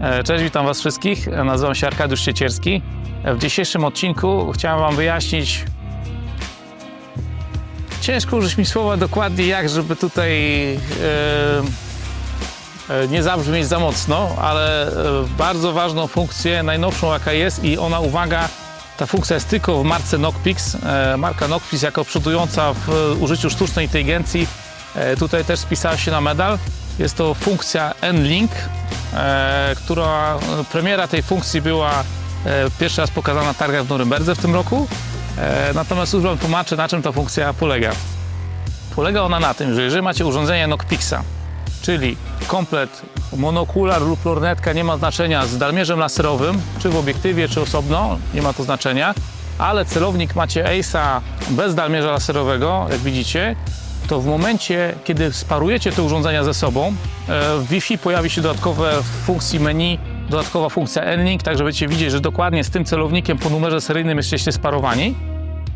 E, Cześć, witam Was wszystkich. Nazywam się Arkadiusz Ciecierski. E, W dzisiejszym odcinku chciałem Wam wyjaśnić. Ciężko użyć mi słowa dokładnie, jak, żeby tutaj e, e, nie zabrzmieć za mocno, ale e, bardzo ważną funkcję, najnowszą jaka jest i ona, uwaga, ta funkcja jest tylko w marce Knockpix. E, Marka Knockpix jako przodująca w e, użyciu sztucznej inteligencji e, tutaj też spisała się na medal. Jest to funkcja N-Link, e, która premiera tej funkcji była e, pierwszy raz pokazana na targach w Norymberdze w tym roku. E, Natomiast już Wam tłumaczę, na czym ta funkcja polega. Polega ona na tym, że jeżeli macie urządzenie Knockpixa, czyli komplet monokular lub lornetka, nie ma znaczenia z dalmierzem laserowym, czy w obiektywie, czy osobno, nie ma to znaczenia, ale celownik macie ACE'a bez dalmierza laserowego, jak widzicie, to w momencie, kiedy sparujecie te urządzenia ze sobą, e, w Wi-Fi pojawi się dodatkowe funkcji menu, dodatkowa funkcja N-Link, tak że będziecie widzieć, że dokładnie z tym celownikiem po numerze seryjnym jesteście sparowani.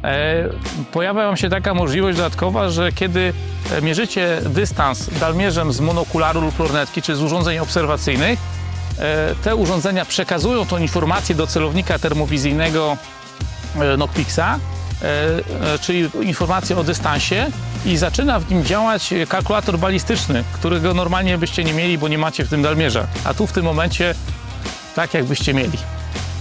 E, pojawia Wam się taka możliwość dodatkowa, że kiedy e, mierzycie dystans dalmierzem z monokularu lub lornetki, czy z urządzeń obserwacyjnych, e, te urządzenia przekazują tą informację do celownika termowizyjnego e, Knockpixa, e, e, czyli informację o dystansie i zaczyna w nim działać kalkulator balistyczny, którego normalnie byście nie mieli, bo nie macie w tym dalmierza. A tu w tym momencie tak jakbyście mieli.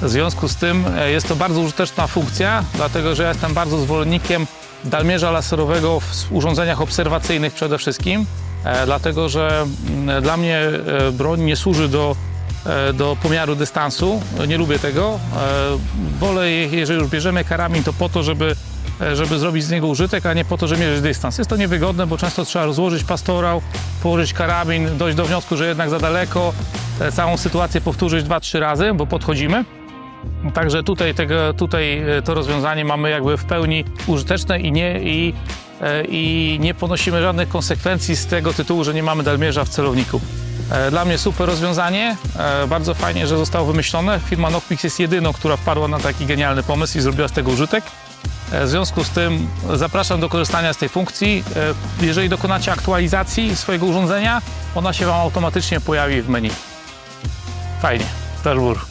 W związku z tym e, jest to bardzo użyteczna funkcja, dlatego że ja jestem bardzo zwolennikiem dalmierza laserowego w urządzeniach obserwacyjnych przede wszystkim, e, dlatego że mm, dla mnie e, broń nie służy do, e, do pomiaru dystansu. Nie lubię tego. E, Wolę, je- jeżeli już bierzemy karabin, to po to, żeby e, żeby zrobić z niego użytek, a nie po to, żeby mierzyć dystans. Jest to niewygodne, bo często trzeba rozłożyć pastorał, położyć karabin, dojść do wniosku, że jednak za daleko, e, całą sytuację powtórzyć dwa, trzy razy, bo podchodzimy. Także tutaj, tego, tutaj e, to rozwiązanie mamy jakby w pełni użyteczne i nie, i, e, i nie ponosimy żadnych konsekwencji z tego tytułu, że nie mamy dalmierza w celowniku. E, Dla mnie super rozwiązanie, e, bardzo fajnie, że zostało wymyślone. Firma Knockpix jest jedyną, która wpadła na taki genialny pomysł i zrobiła z tego użytek. E, W związku z tym zapraszam do korzystania z tej funkcji. Jeżeli dokonacie aktualizacji swojego urządzenia, ona się Wam automatycznie pojawi w menu. Fajnie, Pearl